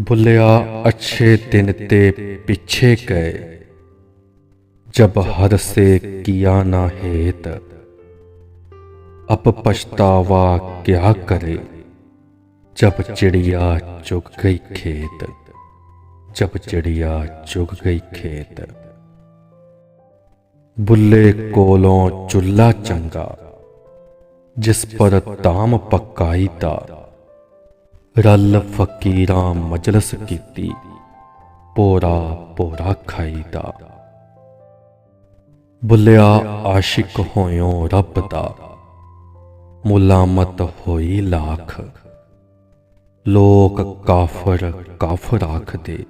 भुलिया अच्छे दिन ते पीछे गए। जब हद से किया ना हेत अब पछतावा क्या करे? जब चिड़िया चुग गई खेत, जब चिड़िया चुग गई खेत। बुल्ले कोलों चुल्ला चंगा, जिस पर ताम पकाई दा ਰਲ ਫਕੀਰਾਂ ਮਜਲਸ ਕੀਤੀ, ਪੋਰਾ ਪੋਰਾ ਖਾਈਦਾ। ਬੁੱਲਿਆ ਆਸ਼ਿਕ ਹੋਇਓ ਰੱਬ ਦਾ, ਮੁਲਾਮਤ ਹੋਈ ਲੱਖ। ਲੋਕ ਕਾਫਰ ਕਾਫਰ ਆਖਦੇ,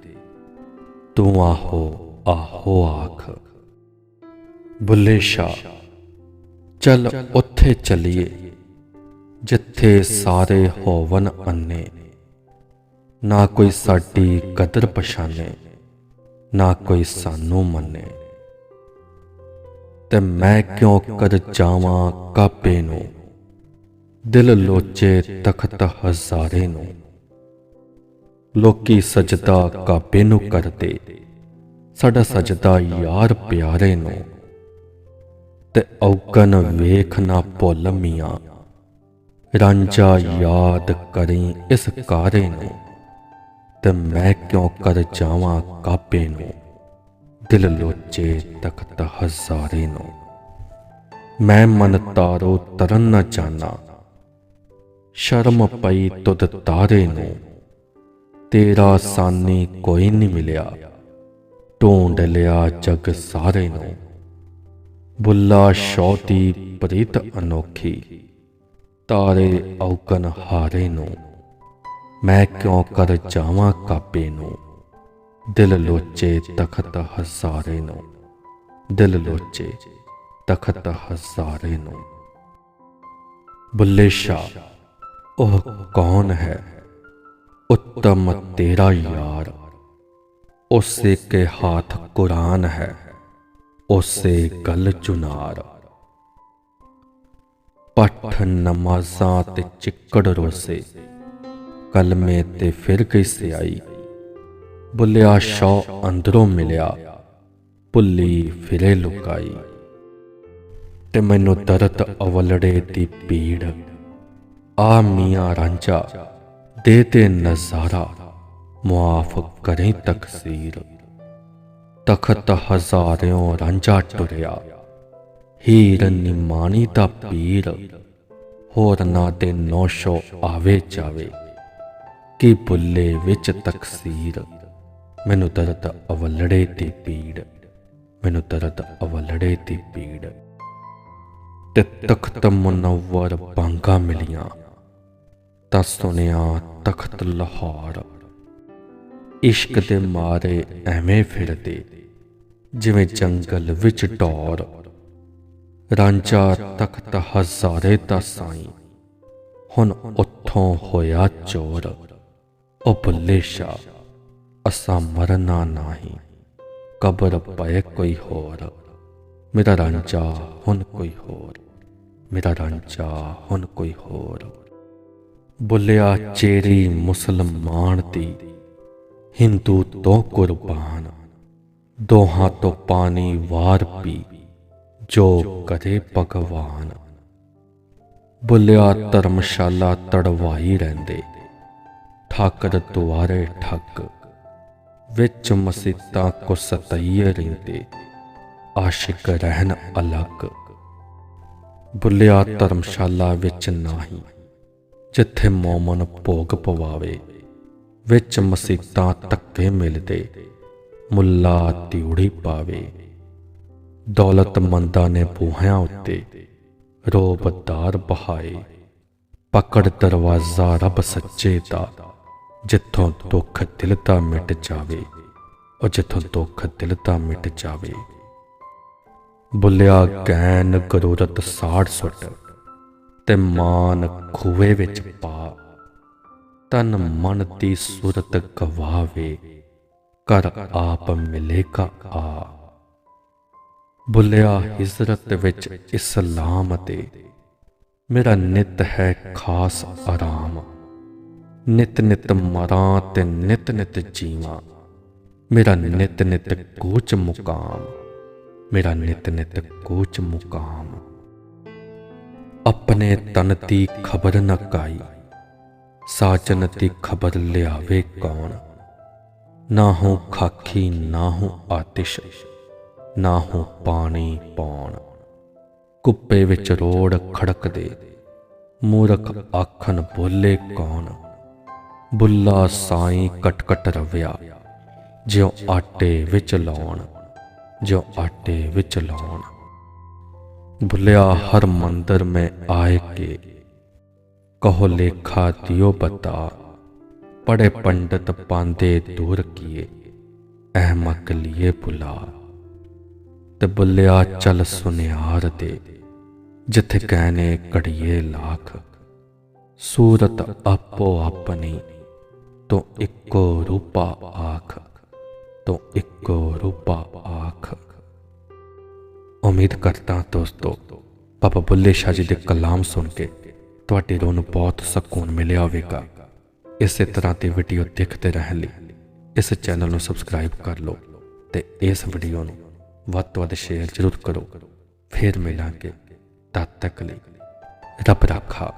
ਤੂੰ ਆਹੋ ਆਹੋ ਆਖ। ਬੁੱਲੇ ਸ਼ਾ ਚੱਲ ਉੱਥੇ ਚਲੀਏ, ਜਿੱਥੇ ਸਾਰੇ ਹੋਵਨ ਅੰਨੇ। ਨਾ ਕੋਈ ਸਾਡੀ ਕਦਰ ਪਛਾਣੇ, ਨਾ ਕੋਈ ਸਾਨੂੰ ਮੰਨੇ। ਤੇ ਮੈਂ ਕਿਉਂ ਕਰ ਜਾਵਾਂ ਕਾਪੇ ਨੂੰ? ਦਿਲ ਲੋਚੇ ਤਖਤ ਹਜ਼ਾਰੇ ਨੂੰ। ਲੋਕੀ ਸਜਦਾ ਕਾਪੇ ਨੂੰ ਕਰਦੇ, ਸਾਡਾ ਸਜਦਾ ਯਾਰ ਪਿਆਰੇ ਨੂੰ। ਤੇ ਔਕਨ ਵੇਖ ਨਾ ਭੁੱਲ ਮੀਆਂ, ਰਾਂਝਾ ਯਾਦ ਕਰੀ ਇਸ ਕਾਰੇ ਨੂੰ। ਤੇ ਮੈਂ ਕਿਉਂ ਕਰ ਜਾਵਾਂ ਕਾਬੇ ਨੂੰ? ਦਿਲ ਲੋਚੇ ਤਖਤ ਹਜ਼ਾਰੇ ਨੂੰ। ਮੈਂ ਮਨ ਤਾਰੋ ਤਰਨ ਨਾ ਜਾਣਾ ਸ਼ਰਮ ਪਈ ਤੁਧ ਤਾਰੇ ਨੂੰ। ਤੇਰਾ ਸਾਨੀ ਕੋਈ ਨਹੀਂ ਮਿਲਿਆ। ਢੂੰਡ ਲਿਆ ਜਗ ਸਾਰੇ ਨੂੰ। ਬੁੱਲਾ ਸ਼ੌਤੀ ਪ੍ਰੀਤ ਅਨੋਖੀ। ਤਾਰੇ ਔਕਨ ਹਾਰੇ ਨੂੰ। ਮੈਂ ਕਿਉਂ ਕਰ ਜਾਵਾਂ ਕਾਬੇ ਨੂੰ? ਦਿਲ ਲੋਚੇ ਤਖਤ ਹਜ਼ਾਰੇ ਨੂੰ। ਦਿਲ ਲੋਚੇ ਤਖਤ ਹਜ਼ਾਰੇ ਨੂੰ। ਬੁੱਲੇ ਸ਼ਾ ਉਹ ਕੌਣ ਹੈ? ਉੱਤਮ ਤੇਰਾ ਯਾਰ। ਉਸੇ ਕੇ ਹੱਥ ਕੁਰਾਨ ਹੈ। ਉਸੇ ਗਲ ਚੁਨਾਰ। ਪਠ ਨਮਾਜ਼ਾਂ ਤੇ ਚਿੱਕੜ ਰੋਸੇ। ਕਲਮੇ ਤੇ ਫਿਰ ਗਈ ਸਿਆਈ ਬੁੱਲਿਆ ਸ਼ੌ ਅੰਦਰੋਂ ਮਿਲਿਆ ਭੁੱਲੀ ਫਿਰੇ ਲੁਕਾਈ ਤੇ ਮੈਨੂੰ ਦਰਦ ਅਵਲੜੇ ਦੀ ਪੀੜ ਆ ਮੀਆਂ ਰਾਂਝਾ ਦੇ ਤੇ ਨਜ਼ਾਰਾ ਮੁਆਫ ਕਰੇ ਤਕਸੀਰ ਤਖਤ ਹਜ਼ਾਰਿਓਂ ਰਾਂਝਾ ਟੁਰਿਆ ਹੀਰ ਨਿਮਾਣੀ ਦਾ ਪੀਰ ਹੋਰ ਨਾ ਤੇ ਨੋਸ਼ੋ ਆਵੇ ਜਾਵੇ ਕੀ ਬੁੱਲੇ ਵਿੱਚ ਤਕਸੀਰ? ਮੈਨੂੰ ਦਰਦ ਅਵਲੜੇ ਦੀ ਪੀੜ। ਮੈਨੂੰ ਦਰਦ ਅਵਲੜੇ ਦੀ ਪੀੜ। ਤੇ ਤਖਤ ਮੁਨਵਰ ਬਾਂਗਾ ਮਿਲੀਆਂ। ਤਾਂ ਸੁਨਿਆ ਤਖਤ ਲਾਹੌਰ। ਇਸ਼ਕ ਦੇ ਮਾਰੇ ਐਵੇਂ ਫਿਰਦੇ, ਜਿਵੇਂ ਜੰਗਲ ਵਿੱਚ ਟੌਰ ਰਾਂਝਾ ਤਖਤ ਹਜ਼ਾਰੇ ਦਾ ਸਾਈਂ, ਹੁਣ ਉੱਥੋਂ ਹੋਇਆ ਚੋਰ। ਉਹ ਬੁੱਲੇ ਸ਼ਾ ਅਸਾਂ ਮਰਨਾ ਨਹੀਂ, ਕਬਰ ਪਏ ਕੋਈ ਹੋਰ, ਮੇਰਾ ਰਾਂਝਾ ਹੁਣ ਕੋਈ ਹੋਰ, ਮੇਰਾ ਰਾਂਝਾ ਹੁਣ ਕੋਈ ਹੋਰ। ਬੁੱਲਿਆ ਚੇਰੀ ਮੁਸਲਮਾਨ ਦੀ, ਹਿੰਦੂ ਤੋਂ ਕੁਰਬਾਨ, ਦੋਹਾਂ ਤੋਂ ਪਾਣੀ ਵਾਰ ਪੀ, ਜੋ ਕਦੇ ਭਗਵਾਨ। ਬੁੱਲਿਆ ਧਰਮਸ਼ਾਲਾ ਤੜਵਾਈ ਰਹਿੰਦੇ ਠਾਕਰ ਦੁਆਰੇ ਠੱਗ, ਵਿੱਚ ਮਸੀਤਾਂ ਕੋ ਸਤਈਏ ਰਹਿੰਦੇ ਆਸ਼ਿਕ ਰਹਿਣ ਅਲੱਗ। ਬੁੱਲਿਆ ਧਰਮਸ਼ਾਲਾ ਵਿੱਚ ਨਹੀਂ, ਜਿੱਥੇ ਮੌਮਨ ਭੋਗ ਪਵਾਵੇ, ਵਿੱਚ ਮਸੀਤਾਂ ਤੱਕੇ ਮਿਲਦੇ, ਮੁੱਲਾ ਤਿਉੜੀ ਪਾਵੇ। ਦੌਲਤਮੰਦਾਂ ਨੇ ਬੂਹਿਆਂ ਉੱਤੇ ਰੋਬਦਾਰ ਬਹਾਏ, ਪਕੜ ਦਰਵਾਜ਼ਾ ਰੱਬ ਸੱਚੇ ਦਾ। ਜਿੱਥੋਂ ਦੁੱਖ ਦਿਲ ਦਾ ਮਿਟ ਜਾਵੇ, ਉਹ ਜਿੱਥੋਂ ਦੁੱਖ ਦਿਲ ਦਾ ਮਿਟ ਜਾਵੇ। ਬੁੱਲਿਆ ਗੈਨ ਗਰੂਰਤ ਸਾੜ ਸੁੱਟ, ਤੇ ਮਾਨ ਖੂਏ ਵਿੱਚ ਪਾ। ਤਨ ਮਨ ਦੀ ਸੂਰਤ ਗਵਾਵੇ ਕਰ ਆਪ ਮਿਲੇਗਾ ਆ। ਬੁੱਲਿਆ ਹਿਜ਼ਰਤ ਵਿੱਚ ਇਸਲਾਮ ਤੇ, ਮੇਰਾ ਨਿਤ ਹੈ ਖਾਸ ਆਰਾਮ। ਨਿਤ ਨਿਤ ਮਰਾਂ ਤੇ ਨਿਤ ਨਿਤ ਜੀਵਾਂ। ਮੇਰਾ ਨਿਤ ਨਿਤ ਕੂਚ ਮੁਕਾਮ, ਮੇਰਾ ਨਿਤ ਨਿਤ ਕੂਚ ਮੁਕਾਮ। ਆਪਣੇ ਤਨ ਦੀ ਖਬਰ ਨਾ ਕਾਈ, ਸਾਜਨ ਦੀ ਖਬਰ ਲਿਆਵੇ ਕੌਣ। ਨਾ ਹੋ ਖਾਖੀ, ਨਾ ਹੋ ਆਤਿਸ਼, ਨਾ ਹੋ ਪਾਣੀ ਪਾਉਣ ਕੁੱਪੇ ਵਿੱਚ ਰੋੜ ਖੜਕਦੇ, ਮੂਰਖ ਆਖਣ ਬੋਲੇ ਕੌਣ। ਬੁੱਲਾ ਸਾਈਂ ਕਟਕਟ ਰਵਿਆ, ਜਿਉ ਆਟੇ ਵਿੱਚ ਲਾਉਣ, ਜਿਉ ਆਟੇ ਵਿੱਚ ਲਾਉਣ। ਭੁਲਿਆ ਹਰ ਮੰਦਰ ਮੈਂ ਆਏ ਕੇ, ਕਹੋ ਲੇਖਾ ਦਿਓ ਬਤਾ ਪੜੇ ਪੰਡਤ ਪਾਂਦੇ ਦੂਰ ਕੀਏ ਅਹਿਮਕ ਲਿਏ ਬੁਲਾ। ਤੇ ਬੁੱਲਿਆ ਚਲ ਸੁਨਿਆਰ ਦੇ, ਜਿੱਥੇ ਕਹਨੇ ਕੜੀਏ ਲਾਖ, ਸੂਰਤ ਆਪੋ ਆਪਣੀ ਤੋ ਇੱਕੋ ਰੂਪਾ ਆਖ, ਤੋ ਇੱਕੋ ਰੂਪਾ ਆਖ। ਉਮੀਦ ਕਰਦਾ ਦੋਸਤੋ ਪਾਪਾ ਬੁੱਲੇ ਸ਼ਾਹ ਜੀ ਦੇ ਕਲਾਮ ਸੁਣ ਕੇ ਤੁਹਾਡੇ ਰੂਹ ਨੂੰ ਬਹੁਤ ਸਕੂਨ ਮਿਲਿਆ ਹੋਵੇਗਾ। ਇਸੇ ਤਰ੍ਹਾਂ ਦੀ ਵੀਡੀਓ ਦੇਖਦੇ ਰਹਿਣ ਲਈ ਇਸ ਚੈਨਲ ਨੂੰ ਸਬਸਕ੍ਰਾਈਬ ਕਰ ਲਓ ਤੇ ਇਸ ਵੀਡੀਓ ਨੂੰ ਵੱਧ ਤੋਂ ਵੱਧ ਸ਼ੇਅਰ ਜ਼ਰੂਰ ਕਰੋ। ਫਿਰ ਮਿਲਾਂਗੇ ਤਦ ਤੱਕ ਲਈ ਰੱਬ ਰਾਖਾ